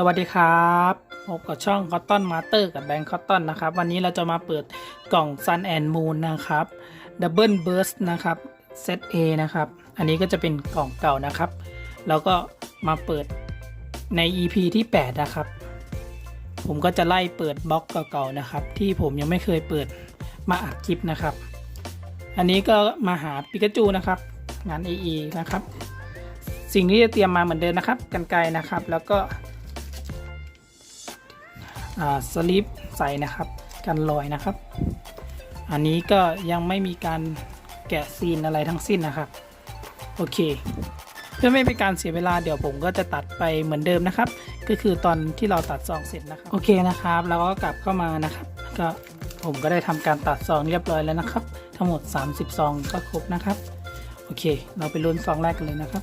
สวัสดีครับพบกับช่อง Cotton Master กับแบงค์ Cotton นะครับ วันนี้เราจะมาเปิดกล่อง Sun and Moon นะครับ Double Burst นะครับ Set A นะครับ อันนี้ก็จะเป็นกล่องเก่านะครับ แล้วก็มาเปิดใน EP ที่ 8 นะครับ ผมก็จะไล่เปิดบล็อกเก่าๆนะครับ ที่ผมยังไม่เคยเปิดมาอัดคลิปนะครับ อันนี้ก็มาหาปิกาจูนะครับ งาน AE นะครับ สิ่งที่จะเตรียมมาเหมือนเดิมนะครับ กันไกรนะครับ แล้วก็ สลิปใส่นะครับ กันรอยนะครับ อันนี้ก็ยังไม่มีการแกะซีนอะไรทั้งสิ้นนะครับ โอเค เพื่อไม่เป็นการเสียเวลาเดี๋ยวผมก็จะตัดไปเหมือนเดิมนะครับ ก็คือตอนที่เราตัดซองเสร็จนะครับ โอเคนะครับแล้วก็กลับเข้ามานะครับ ก็ผมก็ได้ทำการตัดซองเรียบร้อยแล้วนะครับ ทั้งหมด 30 ซองก็ครบนะครับ โอเค เราไปลุ้นซองแรกกันเลยนะครับ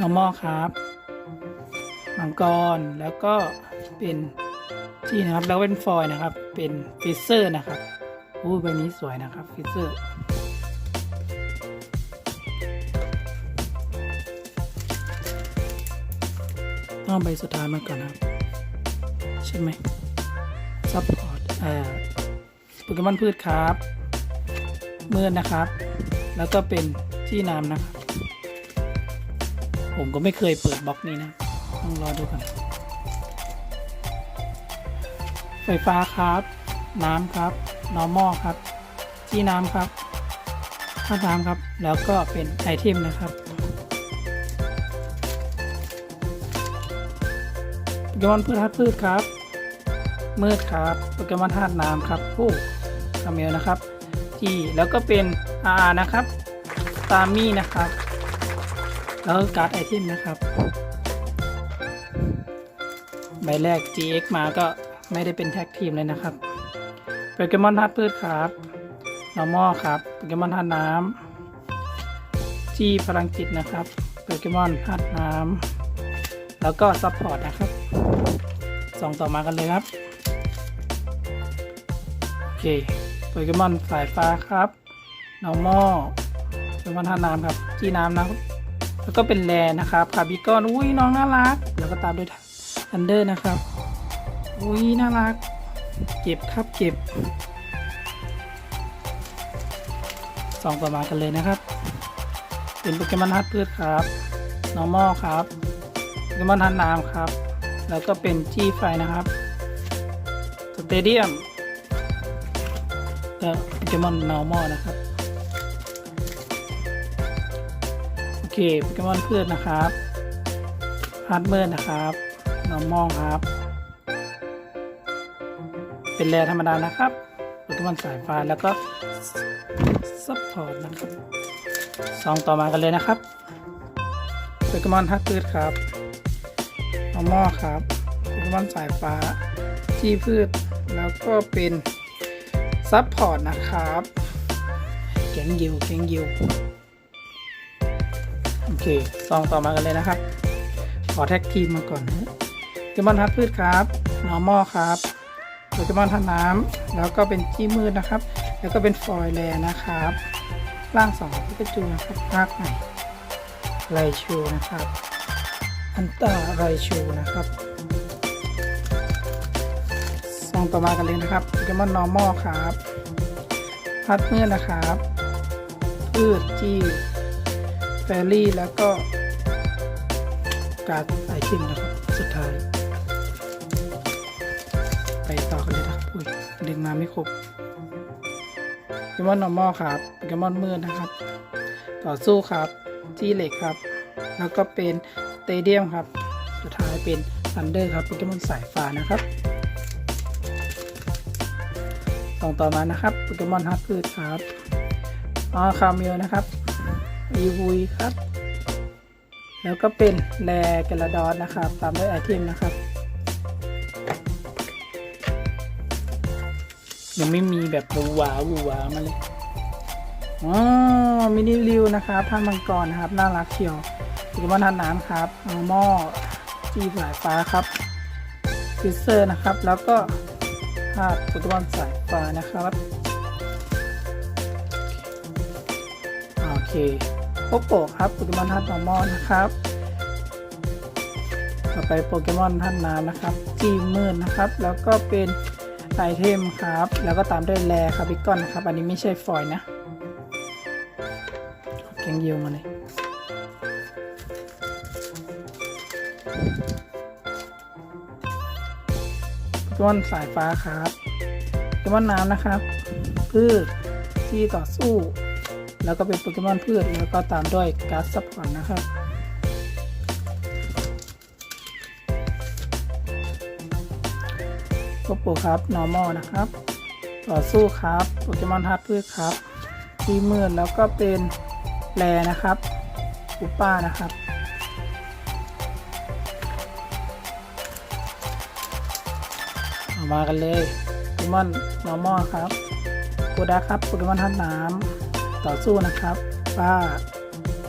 normal ครับมังกรแล้วก็เป็นที่นะครับแล้วเป็นฟอยนะครับ เป็นฟิเซอร์นะครับอู้ใบนี้สวยนะครับฟิเซอร์ต้องใบสุดท้ายมาก่อนนะครับ ใช่ไหมซัพพอร์ตเอ่าโปเกมอนพืชครับ เมืดนะครับ แล้วก็เป็นที่น้ำนะครับ ผมก็ไม่เคยเปิดบล็อกนี้นะต้องรอดูกันไฟฟ้าครับ น้ำครับ normal ครับที่น้ำครับท่าน้ำครับ แล้วก็เป็นไอเทมนะครับโปเกมอนพืชธาตุพืชครับ มืดครับโปเกมอนธาตุน้ำครับผู้คาเมลนะครับ ที่แล้วก็เป็น RR นะครับ ตามี่นะครับ แล้วการ์ดไอเทมนะครับ ใบแรก GX มาก็ไม่ได้เป็นแท็กทีมเลยนะครับโปเกมอนธาตุพืชครับ normal ครับโปเกมอนธาตุน้ำที่พลังจิตนะครับโปเกมอนธาตุน้ำแล้วก็ซัพพอร์ตนะครับสองต่อมากันเลยครับโอเคโปเกมอนสายฟ้าครับ normal โปเกมอนธาตุน้ำครับที่น้ำนะครับ แล้วก็เป็นแลนะครับคาบิกอนอุ้ยน้องน่ารัก แล้วก็ตามด้วยอันเดอร์นะครับ อุ้ยน่ารัก เก็บครับเก็บสองต่อมากันเลยนะครับ เป็นโปเกมอนฮัตพืชครับ normal ครับโปเกมอนฮัตน้ำครับ แล้วก็เป็นจี้ไฟนะครับสเตเดียมก็โปเกมอน normal นะครับ โอเคโปเกมอนพืชนะครับฮาร์ดเมอร์นะครับนอร์มอลครับ เป็นแร่ธรรมดานะครับโปเกมอนสายฟ้าแล้วก็ซัพพอร์ตนะครับสองต่อมากันเลยนะครับโปเกมอนฮักพืชครับนอร์มอลครับโปเกมอนสายฟ้าที่พืชแล้วก็เป็นซัพพอร์ตนะครับแกงยิวแกงยิว ซองต่อมากันเลยนะครับ ขอแท็กทีมมาก่อนนะโปเกมอนทัดพืชครับ normal ครับโปเกมอนทัดน้ำแล้วก็เป็นที่มืดนะครับ แล้วก็เป็นฟอยแลนะครับ ร่างสองพิกาจูนะครับภาคใหม่ไรชูนะครับ อันตาไรชูนะครับซองต่อมากันเลยนะครับโปเกมอน normal ครับพัดมืดนะครับ พืชจี้ แฟรี่แล้วก็การดไอเทมนะครับ สุดท้าย ไปต่อกันเลยนะครับอุ้ยดึงมาไม่ครบโปเกมอน normal ครับปเกมอนมืดนะครับ ต่อสู้ครับที่เหล็กครับ แล้วก็เป็นสเตเดียมครับ สุดท้ายเป็นซันเดอร์ครับโปเกมอนสายฟ้านะครับต่อต่อมานะครับโปเกมอนฮัตพืชครับอ๋อคาเมลนะครับ อีวุยครับ แล้วก็เป็นแรกระดอนนะครับ ตามด้วยไอเทมนะครับ ยังไม่มีแบบหวือหวาวหวามาเลยอ๋อมินิริวนะครับท่านมังกรนะครับ น่ารักเชียวโปเกมอนทานน้ำครับนอร์มอจีสายฟ้าครับฟิเซอร์นะครับ แล้วก็ธาตุโปเกมอนสายฟ้านะครับ โอเค โปโกครับโปเกมอนธาตุนอร์มอลนะครับ ต่อไปโปเกมอนธาตุน้ำนะครับจีมืดนะครับ แล้วก็เป็นไอเทมครับ แล้วก็ตามด้วยแรคาบิกอนนะครับ อันนี้ไม่ใช่ฟอยนะแกงเยียวมาเลยโปเกมอนสายฟ้าครับโปเกมอนน้ำนะครับพืชที่ต่อสู้ แล้วก็เป็นโปเกมอนพืชแล้วก็ตามด้วยการ์ดซัพพอร์ตนะครับโกโปครับ normal นะครับ ต่อสู้ครับโปเกมอนธาตุพืชครับทีมืดแล้วก็เป็นแรนะครับอุป้านะครับมากันเลยโปเกมอน normal ครับโกดาครับโปเกมอนธาตุน้ำ ต่อสู้นะครับป้า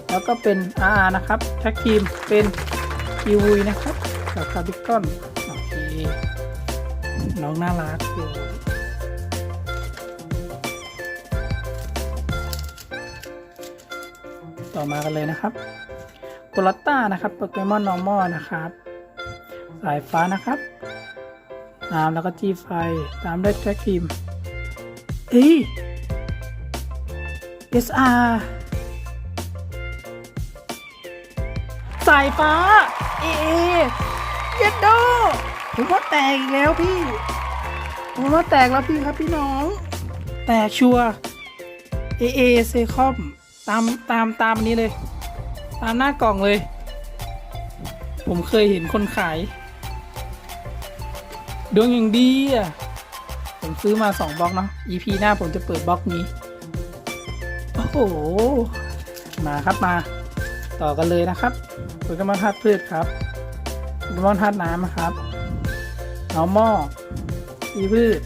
แล้วก็เป็น RR นะครับแท็กทีมเป็นคิวุยนะครับกับคาบิกอนโอเคน้องน่ารักอยู่ต่อมากันเลยนะครับโกลต้านะครับโปเกมอนนอร์มอลนะครับ สายฟ้านะครับน้ำแล้วก็จีไฟตามด้วยแท็กทีมเอ้ย SR สายฟ้าเอเอย็ดโดผมว่าแตกอีกแล้วพี่ ผมว่าแตกแล้วพี่ครับพี่น้อง แตกชัวเอเอเซคอมตามตามตามนี้เลย ตามหน้ากล่องเลย ผมเคยเห็นคนขาย ดวงอย่างดีอะ ผมซื้อมาสองบล็อกเนาะ EP หน้าผมจะเปิดบล็อกนี้ โอ้โห มาครับมา ต่อกันเลยนะครับโปเกมอนธาตุพืชครับโปเกมอนธาตุน้ำนะครับน้องหม้ออีพืช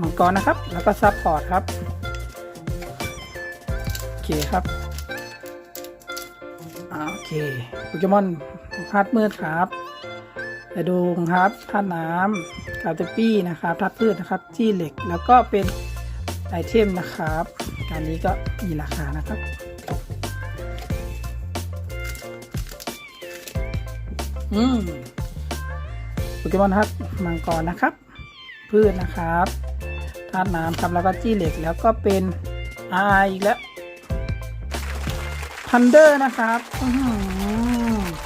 มังกรนะครับ แล้วก็ซับพอร์ตครับ โอเคครับอ่าโอเคโปเกมอนธาตุมืดครับไอดงครับธาตุน้ำกาเตปี้นะครับธาตุพืชนะครับ จี้เหล็ก แล้วก็เป็น ไอเทมนะครับการนี้ก็มีราคานะครับอืมโปเกมอนธาตุมังกรนะครับ พืชนะครับธาตุน้ำครับแล้วก็จี้เหล็กแล้วก็เป็นอาอีกแล้วทันเดอร์นะครับ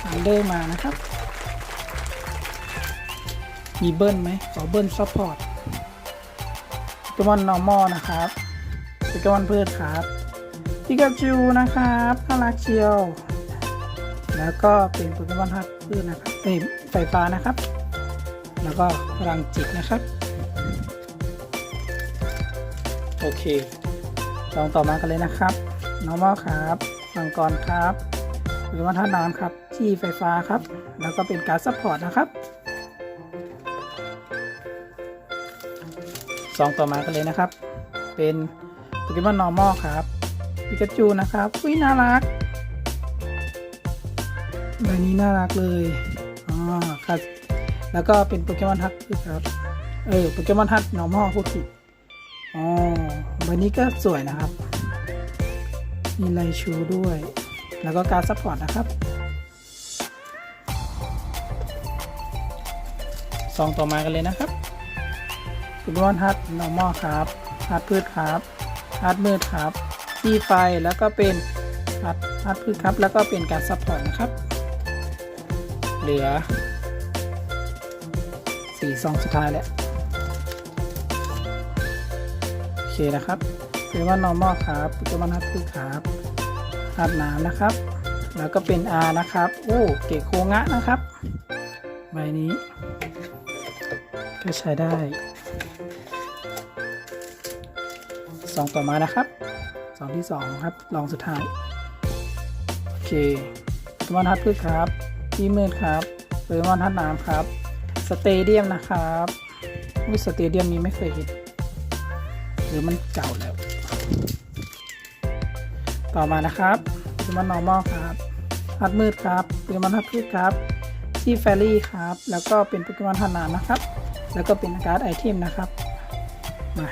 ทันเดอร์มานะครับ มีเบิ้ลไหมขอเบิ้ลซัพพอร์ต กมอนนอร์มอลนะครับโปเกมอนพืชครับปิกาจูนะครับน่ารักเชียว แล้วก็เป็นโปเกมอนธาตุพืชนะครับเอ้ยไฟฟ้านะครับ แล้วก็พลังจิตนะครับ โอเคลองต่อมากันเลยนะครับ normal ครับมังกรครับโปเกมอนธาตุน้ำครับที่ไฟฟ้าครับ แล้วก็เป็นการซัพพอร์ตนะครับ สองต่อมากันเลยนะครับ เป็นโปเกมอน normal ครับปิกาจูนะครับอุ้ยน่ารักใบนี้น่ารักเลยอ๋อครับแล้วก็เป็นโปเกมอนฮัทครับเออโปเกมอนฮัทนอร์มอลพูดผิดอ๋อใบนี้ก็สวยนะครับ มีไลชูด้วย แล้วก็การซัพพอร์ตนะครับซองต่อมากันเลยนะครับ โปเกมอนฮัทนอร์มอลครับฮัทพืชครับฮัทมืดครับที่ไฟแล้วก็เป็นฮัทฮัทพืชครับแล้วก็เป็นการซัพพอร์ตนะครับ เหลือสี่ซองสุดท้ายแล้วโอเคนะครับโปเกมอน normal ครับโปเกมอนฮัตคือครับฮัตน้ำนะครับ แล้วก็เป็น R นะครับโอ้เกะโคงะนะครับใบนี้ก็ใช้ได้ สองต่อมานะครับสองที่สองครับลองสุดท้ายโอเคโปเกมอนฮัตพืชครับที่มืดครับโปเกมอนท่าน้ำครับสเตเดียมนะครับวิสเตเดียมนี้ไม่เคยเห็นหรือมันเก่าแล้ว ต่อมานะครับโปเกมอนนอร์มอลครับฮัตมืดครับโปเกมอนฮัตพืชครับที่แฟรี่ครับแล้วก็เป็นโปเกมอนท่าน้ำนะครับ แล้วก็เป็นการ์ดไอเทมนะครับมา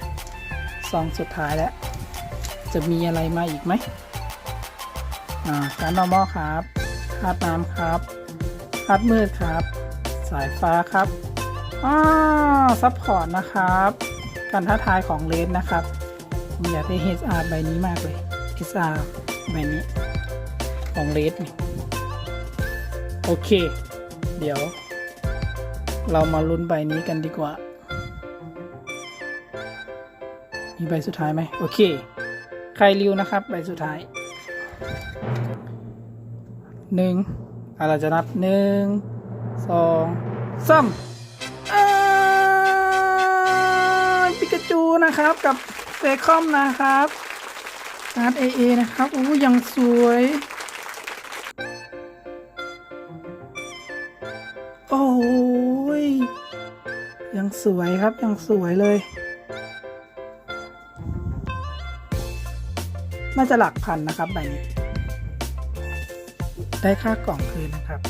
ซองสุดท้ายแล้ว จะมีอะไรมาอีกไหมอ่าการ normal ครับคาดน้ำครับคาดมืดครับ สายฟ้าครับอ่าซัพพอร์ตนะครับ การท้าทายของเลนนะครับผมอยากได้ HR ใบนี้มากเลย HR ใบนี้ของเลสนี่โอเค เดี๋ยว เรามาลุ้นใบนี้กันดีกว่า มีใบสุดท้ายไหมโอเค ใครริวนะครับ ใบสุดท้ายหนึ่งเราจะนับหนึ่งสองสามอ่าปิกาจูนะครับ กับเฟคอมนะครับการ์ดเอเอนะครับอู้ยังสวย โอ้ยยังสวยครับ ยังสวยเลย น่าจะหลักพันนะครับใบนี้ ได้ค่ากล่องคืนนะครับ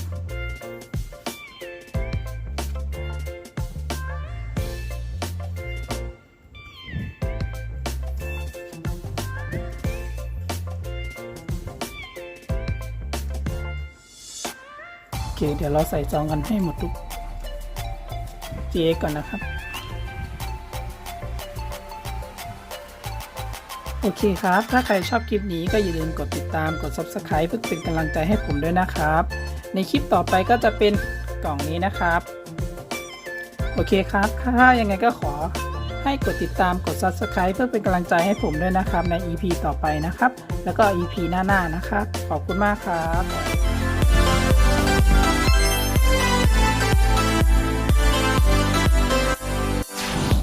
โอเค เดี๋ยวเราใส่ซองกันให้หมดทุก GX ก่อนนะครับ โอเคครับ ถ้าใครชอบคลิปนี้ก็อย่าลืมกดติดตามกด Subscribe เพื่อเป็นกำลังใจให้ผมด้วยนะครับ ในคลิปต่อไปก็จะเป็นกล่องนี้นะครับ โอเคครับ ถ้ายังไงก็ขอให้กดติดตามกด Subscribe เพื่อเป็นกำลังใจให้ผมด้วยนะครับ ใน EP ต่อไปนะครับ แล้วก็ EP หน้าๆนะครับ ขอบคุณมากครับ